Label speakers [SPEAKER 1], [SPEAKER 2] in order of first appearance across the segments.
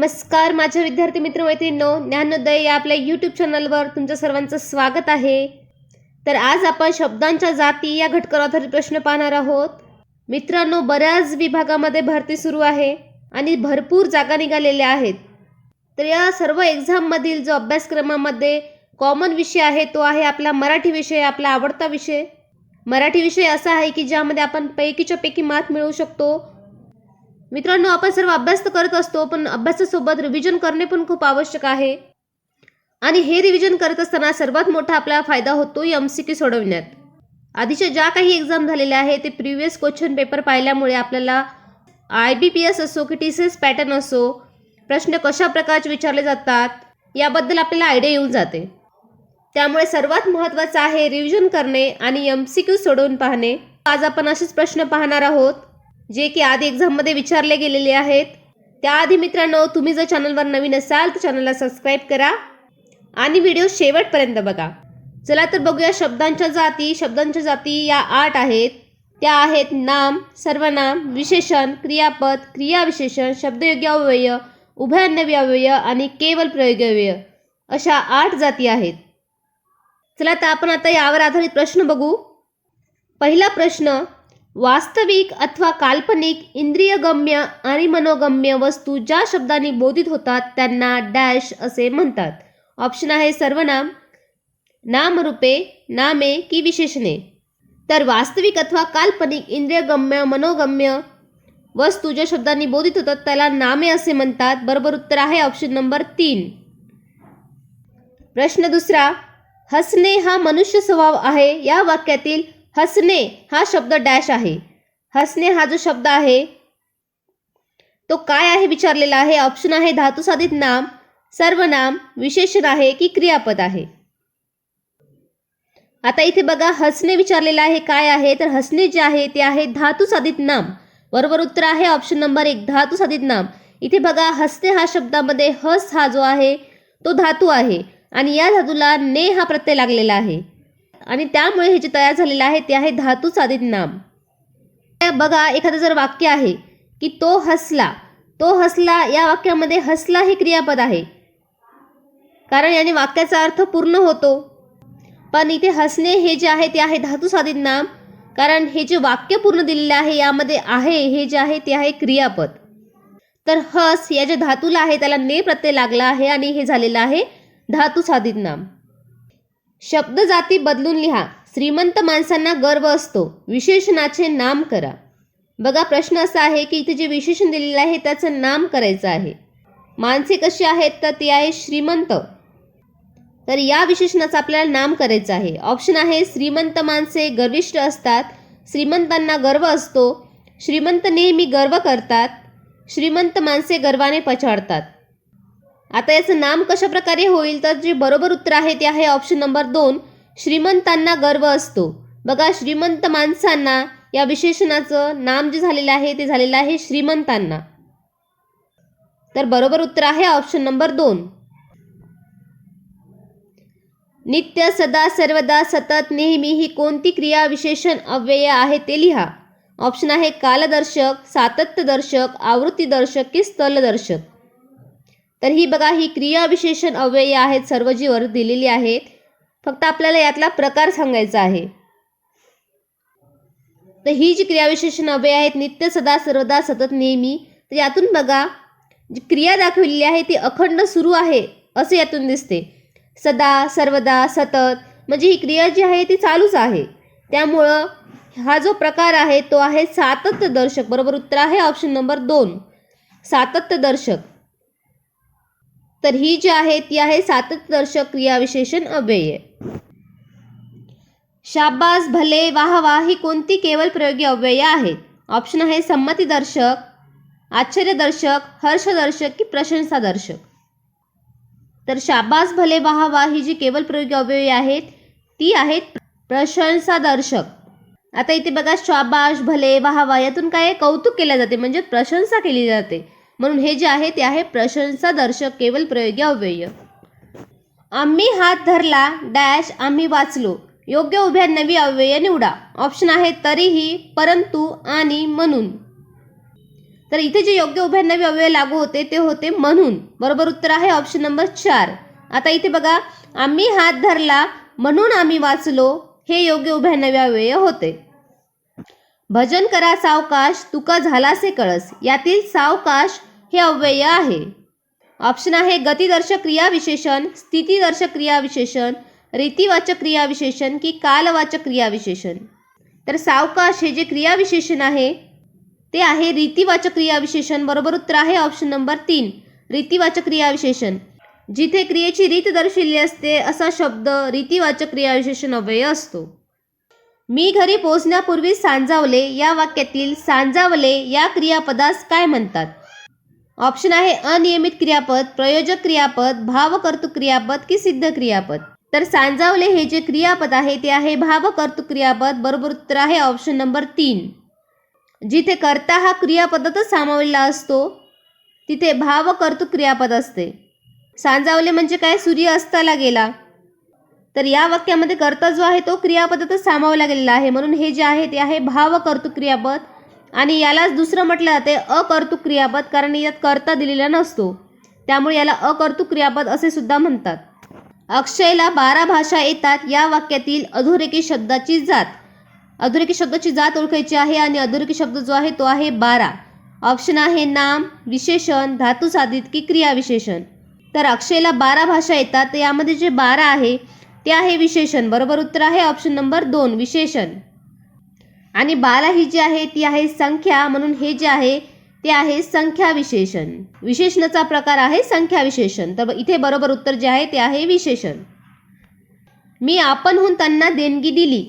[SPEAKER 1] नमस्कार माझ्या विद्यार्थी मित्र मैत्रिणींनो ज्ञानोदय या आपल्या यूट्यूब चॅनलवर तुमचं सर्वांचं स्वागत आहे. तर आज आपण शब्दांच्या जाती या घटकावर आधारित प्रश्न पाहणार आहोत. मित्रांनो बऱ्याच विभागामध्ये भरती सुरू आहे आणि भरपूर जागा निघालेल्या आहेत. तर या सर्व एक्झाममधील जो अभ्यासक्रमामध्ये कॉमन विषय आहे तो आहे आपला मराठी विषय आपला आवडता विषय. मराठी विषय असा आहे की ज्यामध्ये आपण पैकीच्या पैकी मात मिळवू शकतो. मित्रांनो आपण सर्व अभ्यास तर करत असतो पण अभ्यासासोबत रिव्हिजन करणे पण खूप आवश्यक आहे. आणि हे रिव्हिजन करत असताना सर्वात मोठा आपला फायदा होतो एम सी क्यू सोडवण्यात. आधीच्या ज्या काही एक्झाम झालेल्या आहेत ते प्रिव्हियस क्वेश्चन पेपर पाहिल्यामुळे आपल्याला आय बी पी एस असो की टी सी एस पॅटर्न असो प्रश्न कशा प्रकारचे विचारले जातात याबद्दल आपल्याला आयडिया येऊन जाते. त्यामुळे सर्वात महत्त्वाचं आहे रिव्हिजन करणे आणि एम सी क्यू सोडवून पाहणे. आज आपण असेच प्रश्न पाहणार आहोत. जे की आधी एक्झाममध्ये विचारले गेलेले आहेत. त्याआधी मित्रांनो तुम्ही जर चॅनलवर नवीन असाल तर चॅनलला सबस्क्राईब करा आणि व्हिडिओ शेवटपर्यंत बघा. चला तर बघूया शब्दांच्या जाती शब्दांच्या जाती या आठ आहेत. त्या आहेत नाम सर्वनाम विशेषण क्रियापद क्रियाविशेषण शब्दयोग्य अव्यय उभयान्नवी अव्यय आणि केवल प्रयोगव्यय अशा आठ जाती आहेत. चला तर आपण आता यावर आधारित प्रश्न बघू. पहिला प्रश्न वास्तविक अथवा काल्पनिक इंद्रियगम्य आणि मनोगम्य वस्तू ज्या शब्दांनी बोधित होतात त्यांना डॅश असे म्हणतात. ऑप्शन आहे सर्वनाम नामरूपे नामे की विशेषणे. तर वास्तविक अथवा काल्पनिक इंद्रियगम्य मनोगम्य वस्तू ज्या शब्दांनी बोधित होतात त्याला नामे असे म्हणतात. बरोबर उत्तर आहे ऑप्शन नंबर तीन. प्रश्न दुसरा हसणे हा मनुष्य स्वभाव आहे. या वाक्यातील हसणे हा शब्द डॅश आहे. हसणे हा जो शब्द आहे तो काय आहे विचारलेला आहे? ऑप्शन आहे धातू साधित नाम सर्वनाम विशेषण आहे की क्रियापद आहे. आता इथे बघा हसणे विचारलेलं आहे काय आहे? तर हसणे जे आहे ते आहे धातू साधित नाम. बरोबर उत्तर आहे ऑप्शन नंबर एक धातू साधित नाम. इथे बघा हसणे हा शब्दामध्ये हस हा जो आहे तो धातू आहे. आणि या धातूला ने हा प्रत्यय लागलेला आहे. आणि त्यामुळे हे जे तयार झालेलं आहे ते आहे धातू साधित नाम. बघा एखादं जर वाक्य आहे की तो हसला तो हसला या वाक्यामध्ये हसला हे क्रियापद आहे. कारण याने वाक्याचा अर्थ पूर्ण होतो. पण इथे हसणे हे जे आहे ते आहे धातू साधित नाम. कारण हे जे वाक्य पूर्ण दिलेले आहे यामध्ये आहे हे जे आहे ते आहे क्रियापद. तर हस या ज्या धातूला आहे त्याला ने प्रत्यय लागला आहे आणि हे झालेलं आहे धातू साधित नाम. शब्द जाती बदलून लिहा. श्रीमंत माणसांना गर्व असतो. विशेषणाचे नाम करा. बघा प्रश्न असा आहे की इथे जे विशेषण दिलेलं आहे त्याचं नाम करायचं आहे. माणसे कशी आहेत तर ती आहे श्रीमंत. तर या विशेषणाचं आपल्याला नाम करायचं आहे. ऑप्शन आहे श्रीमंत माणसे गर्विष्ठ असतात. श्रीमंतांना गर्व असतो. श्रीमंत नेहमी गर्व करतात. श्रीमंत माणसे गर्वाने पछाडतात. आता याचं नाम कशा प्रकारे होईल तर जे बरोबर उत्तर आहे ते आहे ऑप्शन नंबर दोन श्रीमंतांना गर्व असतो. बघा श्रीमंत माणसांना या विशेषणाचं नाम जे झालेलं आहे ते झालेलं आहे श्रीमंतांना. तर बरोबर उत्तर आहे ऑप्शन नंबर दोन. नित्य सदा सर्वदा सतत नेहमी ही कोणती क्रिया विशेषण अव्यय आहे ते लिहा. ऑप्शन आहे कालदर्शक सातत्यदर्शक आवृत्तीदर्शक की स्थलदर्शक. तर ही बघा ही क्रिया विशेषण अव्यय आहेत सर्व जीवर दिलेली आहेत. फक्त आपल्याला यातला प्रकार सांगायचा आहे. तर ही जी क्रियाविशेषण अव्यय आहेत नित्य सदा सर्वदा सतत नेहमी तर यातून बघा जी क्रिया दाखवलेली आहे ती अखंड सुरू आहे असं यातून दिसते. सदा सर्वदा सतत म्हणजे ही क्रिया जी आहे ती चालूच आहे. त्यामुळं हा जो प्रकार आहे तो आहे सातत्य दर्शक. बरोबर उत्तर आहे ऑप्शन नंबर दोन. सातत्य दर्शक. तर ही जी आहे ती आहे सातत्यदर्शक क्रियाविशेषण अव्यय. शाबास भले वाहवा ही कोणती केवळ प्रयोगी अव्यय आहेत ऑप्शन आहे संमतीदर्शक आश्चर्यदर्शक हर्षदर्शक की प्रशंसादर्शक. तर शाबास भले वाहवा ही जी केवळ प्रयोगी अव्यय आहेत ती आहेत प्रशंसादर्शक. आता इथे बघा शाबाश भले वाहवा यातून काय कौतुक केले जाते? म्हणजे प्रशंसा केली जाते. म्हणून हे जे आहे ते आहे प्रशंसादर्शक केवळ प्रयोगी अव्यय. आम्ही हात धरला डॅश आम्ही वाचलो. योग्य उभ्या नवी अव्यय निवडा. ऑप्शन आहे तरीही परंतु आणि म्हणून. तर इथे जे योग्य उभयनामी अव्यय लागू होते ते होते म्हणून. बरोबर उत्तर आहे ऑप्शन नंबर चार. आता इथे बघा आम्ही हात धरला म्हणून आम्ही वाचलो हे योग्य उभयनामी अव्यय होते. भजन करा सावकाश तुका झालासे कळस. यातील सावकाश हे अव्यय आहे. ऑप्शन आहे गतिदर्शक क्रियाविशेषण स्थितीदर्शक क्रियाविशेषण रीतिवाचक क्रियाविशेषण की कालवाचक क्रियाविशेषण. तर सावकाश हे जे क्रियाविशेषण आहे ते आहे रीतिवाचक क्रियाविशेषण. बरोबर उत्तर आहे ऑप्शन नंबर तीन रीतिवाचक क्रियाविशेषण. जिथे क्रियेची रीत दर्शविली असते असा शब्द रीतिवाचक क्रियाविशेषण अव्यय असतो. मी घरी पोहोचण्यापूर्वी सांजावले या वाक्यातील सांजावले या क्रियापदास काय म्हणतात? ऑप्शन आहे अनियमित क्रियापद प्रयोजक क्रियापद भावकर्तृक क्रियापद की सिद्ध क्रियापद. तर सांजावले हे जे क्रियापद आहे ते आहे भावकर्तृक क्रियापद. बरोबर उत्तर आहे ऑप्शन नंबर तीन. जिथे कर्ता हा क्रियापदातच सामावलेला असतो तिथे भावकर्तृक क्रियापद असते. सांजावले म्हणजे काय? सूर्य अस्ताला गेला. तर या वाक्यामध्ये कर्ता जो आहे तो क्रियापदातच सामावला गेलेला आहे. म्हणून हे जे आहे ते आहे भावकर्तृक क्रियापद. आणि यालाच दुसरं म्हटलं जाते अकर्तुक क्रियापद कारण यात कर्ता दिलेला नसतो. त्यामुळे याला अकर्तुक क्रियापद असे सुद्धा म्हणतात. अक्षयला बारा भाषा येतात. या वाक्यातील अधोरेखी शब्दाची जात. अधोरेखी शब्दाची जात ओळखायची आहे आणि अधोरेखी शब्द जो आहे तो आहे बारा. ऑप्शन आहे नाम विशेषण धातू साधित की क्रियाविशेषण तर अक्षयला बारा भाषा येतात. तर यामध्ये जे बारा आहे ते आहे विशेषण. बरोबर उत्तर आहे ऑप्शन नंबर दोन विशेषण. आणि बारा ही जी आहे ती आहे संख्या म्हणून हे जे आहे ते आहे संख्या विशेषण विशेषणाचा प्रकार आहे संख्या विशेषण तर इथे बरोबर उत्तर जे आहे ते आहे विशेषण. मी आपणहून त्यांना देणगी दिली.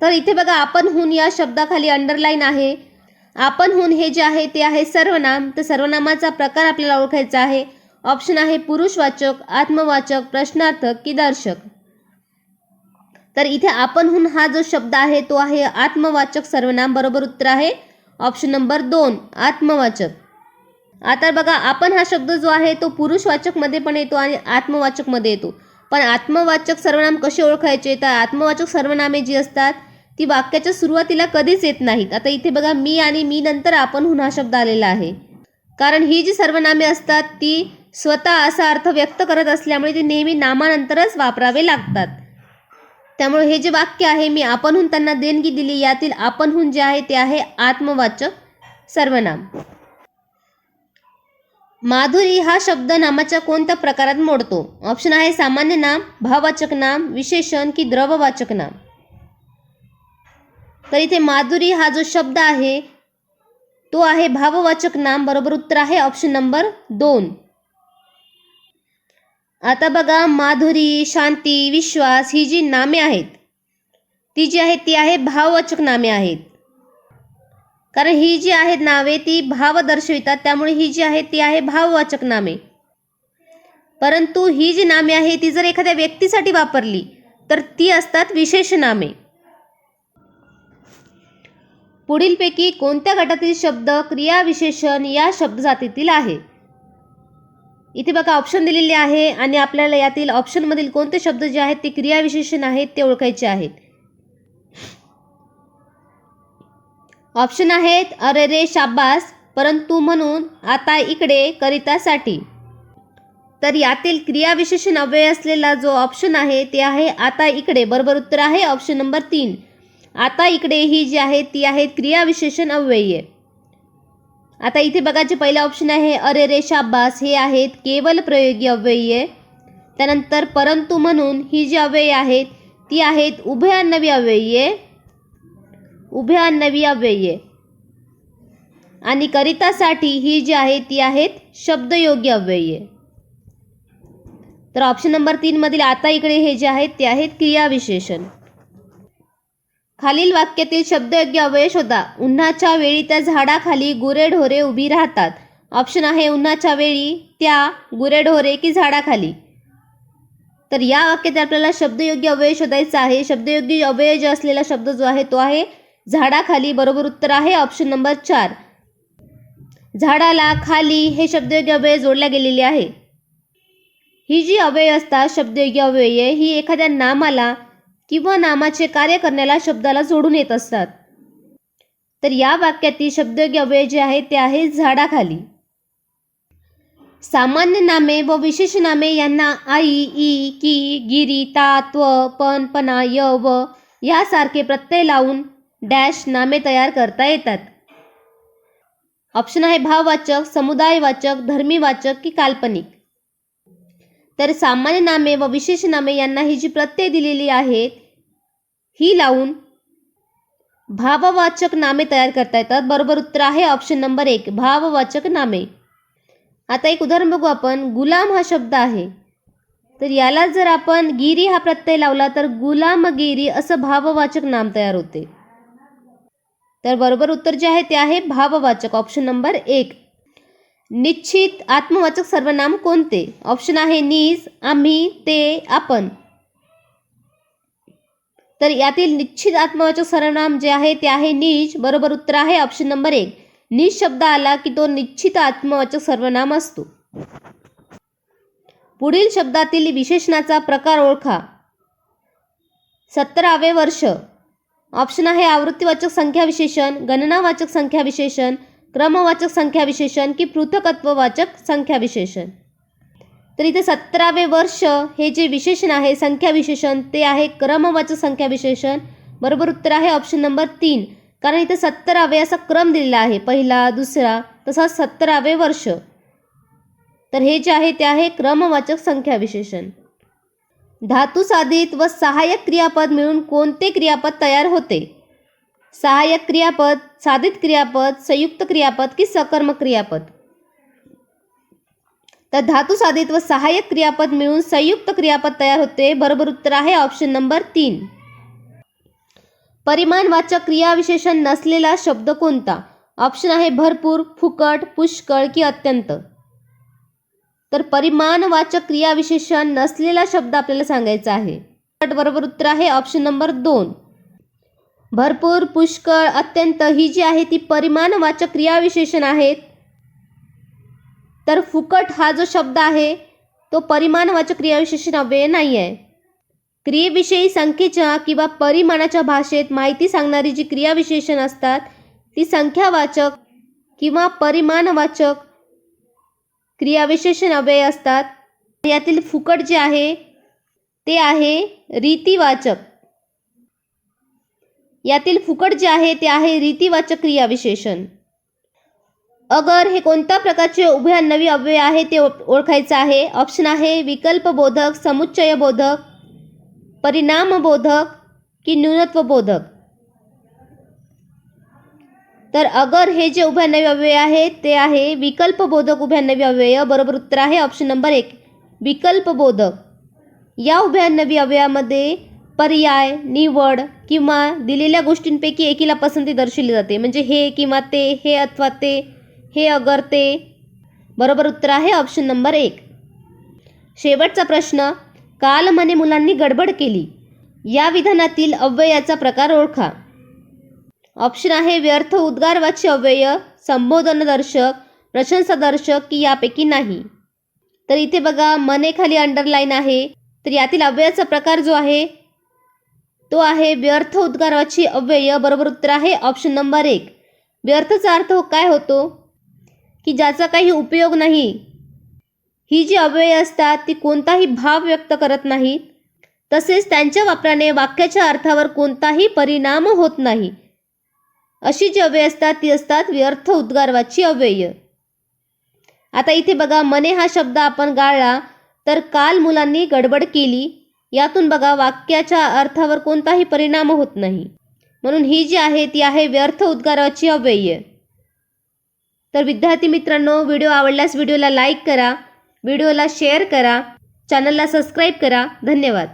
[SPEAKER 1] तर इथे बघा आपणहून या शब्दाखाली अंडरलाईन आहे. आपणहून हे जे आहे ते आहे सर्वनाम. तर सर्वनामाचा प्रकार आपल्याला ओळखायचा आहे. ऑप्शन आहे पुरुषवाचक आत्मवाचक प्रश्नार्थक की दर्शक. तर इथे आपणहून हा जो शब्द आहे तो आहे आत्मवाचक. सर्वनाम बरोबर उत्तर आहे. ऑप्शन नंबर दोन आत्मवाचक. आता बघा आपण हा शब्द जो आहे तो पुरुषवाचकमध्ये पण येतो आणि आत्मवाचकमध्ये येतो. पण आत्मवाचक सर्वनाम कसे ओळखायचे? तर आत्मवाचक सर्वनामे जी असतात ती वाक्याच्या सुरुवातीला कधीच येत नाहीत. आता इथे बघा मी आणि मी नंतर आपणहून हा शब्द आलेला आहे. कारण ही जी सर्वनामे असतात ती स्वतः असा अर्थ व्यक्त करत असल्यामुळे ती नेहमी नामानंतरच वापरावे लागतात. त्यामुळे हे जे वाक्य आहे मी आपणहून त्यांना देणगी दिली यातील आपणहून जे आहे ते आहे आत्मवाचक सर्वनाम. माधुरी हा शब्द नामाच्या कोणत्या प्रकारात मोडतो? ऑप्शन आहे सामान्य नाम भाववाचक नाम विशेषण की द्रववाचक नाम. तर इथे माधुरी हा जो शब्द आहे तो आहे भाववाचक नाम बरोबर उत्तर आहे ऑप्शन नंबर दोन. आता बघा माधुरी शांती विश्वास ही जी नामे आहेत ती जी आहेत ती आहे भाववाचक नामे आहेत. कारण ही जी आहेत नावे ती भाव दर्शवितात त्यामुळे ही जी आहे ती आहे भाववाचक नामे. परंतु ही जी नामे आहे ती जर एखाद्या व्यक्तीसाठी वापरली तर ती असतात विशेष नामे. पुढीलपैकी कोणत्या गटातील शब्द क्रियाविशेषण या शब्दजातीतील आहे? इथे बघा ऑप्शन दिलेले आहे आणि आपल्याला यातील ऑप्शनमधील कोणते शब्द जे आहेत ते क्रियाविशेषण आहेत ते ओळखायचे आहेत. ऑप्शन आहेत अरे रे शाबास परंतु म्हणून आता इकडे करितासाठी. तर यातील क्रियाविशेषण अव्यय असलेला जो ऑप्शन आहे ते आहे आता इकडे. बरोबर उत्तर आहे ऑप्शन नंबर तीन. आता इकडे ही जी आहे ती आहे क्रियाविशेषण अव्यय आता इथे बघा जे पहिलं ऑप्शन आहे अरे रे शाबास हे आहेत केवल प्रयोगी अव्यय त्यानंतर परंतु म्हणून ही जी अव्यय आहेत ती आहेत उभयान्नवी अव्यय उभयान्नवी अव्यय आणि करितासाठी ही जी आहे ती आहेत शब्दयोग्य अव्यय तर ऑप्शन नंबर तीनमधील आता इकडे हे जे आहेत ते आहेत क्रियाविशेषण. खालील वाक्यातील शब्दयोग्य अवयव शोधा. उन्हाच्या वेळी त्या झाडाखाली गुरेढोरे उभी राहतात. ऑप्शन आहे उन्हाच्या वेळी त्या गुरेढोरे की झाडाखाली. तर या वाक्यात आपल्याला शब्दयोग्य अव्यय शोधायचा आहे. शब्दयोग्य अव्यय जे असलेला शब्द जो आहे तो आहे झाडाखाली बरोबर उत्तर आहे. ऑप्शन नंबर चार. झाडाला खाली हे शब्दयोग्य अव्यय जोडल्या गेलेले आहे. ही जी अव्यय असतात शब्दयोग्य अव्यय ही एखाद्या नामाला किंवा नामाचे कार्य करण्याला शब्दाला जोडून येत असतात. तर या वाक्यातील शब्दयोग्य अव्यय जे आहे ते आहे झाडाखाली. सामान्य नामे व विशेष नामे यांना आई ई की गिरी तात्व पण पना य व यासारखे प्रत्यय लावून डॅश नामे तयार करता येतात. ऑप्शन आहे भाववाचक समुदायवाचक धर्मीवाचक की काल्पनिक. तर सामान्य नामे व विशेष नामे यांना ही जी प्रत्यय दिलेली आहेत ही लावून भाववाचक नामे तयार करता येतात. बरोबर उत्तर आहे ऑप्शन नंबर एक भाववाचक नामे. आता एक उदाहरण बघू आपण. गुलाम हा शब्द आहे. तर याला जर आपण गिरी हा प्रत्यय लावला तर गुलामगिरी असं भाववाचक नाम तयार होते. तर बरोबर उत्तर जे आहे ते आहे भाववाचक. ऑप्शन नंबर एक. निश्चित आत्मवाचक सर्वनाम कोणते? ऑप्शन आहे नीज आम्ही ते आपण. तर यातील निश्चित आत्मवाचक सर्वनाम जे आहे ते आहे निज बरोबर उत्तर आहे ऑप्शन नंबर एक. निज शब्द आला की तो निश्चित आत्मवाचक सर्वनाम असतो. पुढील शब्दातील विशेषणाचा प्रकार ओळखा. सत्तरावे वर्ष. ऑप्शन आहे आवृत्तीवाचक संख्या विशेषण गणनावाचक संख्या विशेषण क्रमवाचक संख्या विशेषण की पृथकत्ववाचक संख्या विशेषण. तर इथे सतरावे वर्ष हे जे विशेषण आहे संख्या विशेषण ते आहे क्रमवाचक संख्या विशेषण. बरोबर उत्तर आहे ऑप्शन नंबर तीन. कारण इथे सत्तरावे असा क्रम दिलेला आहे पहिला दुसरा तसाच सत्तरावे वर्ष. तर हे जे आहे ते आहे क्रमवाचक संख्या विशेषण. धातू साधित व सहाय्यक क्रियापद मिळून कोणते क्रियापद तयार होते? सहाय्यक क्रियापद साधित क्रियापद संयुक्त क्रियापद की सकर्म क्रियापद? तर धातू साधित व सहाय्यक क्रियापद मिळून संयुक्त क्रियापद तयार होते. बरोबर उत्तर आहे ऑप्शन नंबर तीन. परिमाणवाचक क्रियाविशेषण नसलेला शब्द कोणता? ऑप्शन आहे भरपूर फुकट पुष्कळ की अत्यंत. तर परिमाणवाचक क्रियाविशेषण नसलेला शब्द आपल्याला सांगायचा आहे. फुकट बरोबर उत्तर आहे ऑप्शन नंबर दोन. भरपूर पुष्कळ अत्यंत ही जी आहे ती परिमाणवाचक क्रियाविशेषण आहेत तर फुकट हा जो शब्द आहे तो परिमाणवाचक क्रियाविशेषण अव्यय नाही आहे क्रियेविषयी संख्येच्या किंवा परिमाणाच्या भाषेत माहिती सांगणारी जी क्रियाविशेषण असतात ती संख्यावाचक किंवा परिमाणवाचक क्रियाविशेषण अव्यय असतात. यातील फुकट जे आहे ते आहे रीतिवाचक. यातील फुकट जे आहे ते आहे रीतिवाचक क्रियाविशेषण. अगर हे कोणत्या प्रकारचे उभयान्नवी अव्यय आहे ते ओळखायचं आहे? ऑप्शन आहे विकल्पबोधक समुच्चयबोधक परिणामबोधक की न्यूनत्वबोधक. तर अगर हे जे उभयान्नवी अव्यय आहे ते आहे विकल्पबोधक नवी अव्यय बरोबर उत्तर आहे ऑप्शन नंबर एक. विकल्पबोधक. या उभयान्नवी अव्ययामध्ये पर्याय निवड किंवा दिलेल्या गोष्टींपैकी एकीला पसंती दर्शवली जाते. म्हणजे हे किंवा ते हे अथवा ते हे अगर ते. बरोबर उत्तर आहे ऑप्शन नंबर एक. शेवटचा प्रश्न काल म्हणे मुलांनी गडबड केली. या विधानातील अव्ययाचा प्रकार ओळखा. ऑप्शन आहे व्यर्थ उद्गारवाची अव्यय संबोधनदर्शक प्रशंसादर्शक की यापैकी नाही. तर इथे बघा मने खाली अंडरलाईन आहे. तर यातील अव्ययाचा प्रकार जो आहे तो आहे व्यर्थ उद्गाराची अव्यय. बरोबर उत्तर आहे ऑप्शन नंबर एक. व्यर्थचा अर्थ काय होतो? की ज्याचा काही उपयोग नाही. ही जी अव्यय असतात ती कोणताही भाव व्यक्त करत नाही तसेच त्यांच्या वापराने वाक्याच्या अर्थावर कोणताही परिणाम होत नाही. अशी जी अव्यय असतात ती असतात व्यर्थ उद्गारवाची अव्यय. आता इथे बघा मने हा शब्द आपण गाळला तर काल मुलांनी गडबड केली. यातून बघा वाक्याच्या अर्थावर कोणताही परिणाम होत नाही. म्हणून ही जी आहे ती आहे व्यर्थ उद्गाराची अव्यय. तर विद्यार्थी मित्रांनो व्हिडिओ आवडल्यास व्हिडिओला लाईक करा व्हिडिओला शेअर करा चॅनलला सबस्क्राईब करा. धन्यवाद.